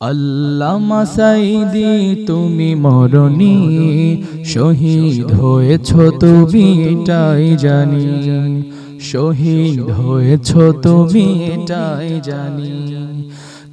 আল্লামা সাইদি তুমি মরণি। শহীদ হয়েছ তুমি এটাই জানি। শহীদ হয়েছ তুমি এটাই জানি।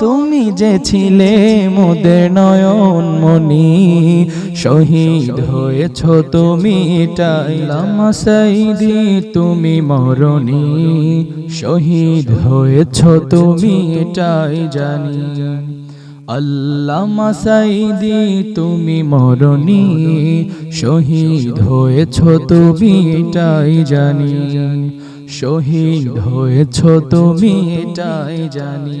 তুমি যে ছিলে মোদের নয়ন মনি শহীদ হয়েছ তুমি এটাই লামা সাইদি, তুমি মরণি, শহীদ হয়েছ তুমি এটাই জানি। আল্লামা সাইদি, তুমি মরণি, শহীদ হয়েছ তুমি এটাই জানি। শহীদ হয়েছ তুমি এটাই জানি।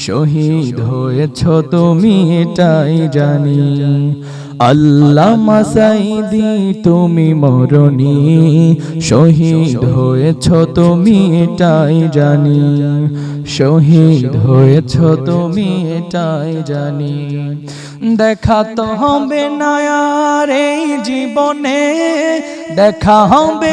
শহীদ হয়েছ তুমি এটাই জানি। আল্লাহ মাসাইদি তুমি মরণি শহীদ হয়েছ তুমি এটাই জানি। শহীদ হয়েছ তুমি এটাই জানি। দেখা তো হবে না আর এই জীবনে। দেখা হবে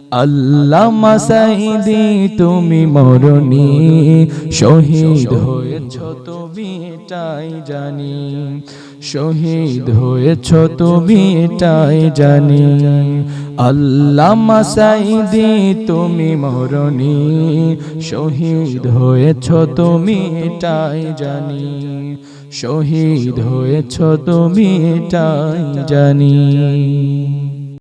আল্লাহ মাসাইদি তুমি মরণি, শহীদ হয়েছ তুমি এটাই জানি। শহীদ হয়েছ তুমি এটাই জানি। আল্লাহ মাসাইদি তুমি মরণি, শহীদ হয়েছ তুমি এটাই জানি। শহীদ হয়েছ তুমি এটাই জানি।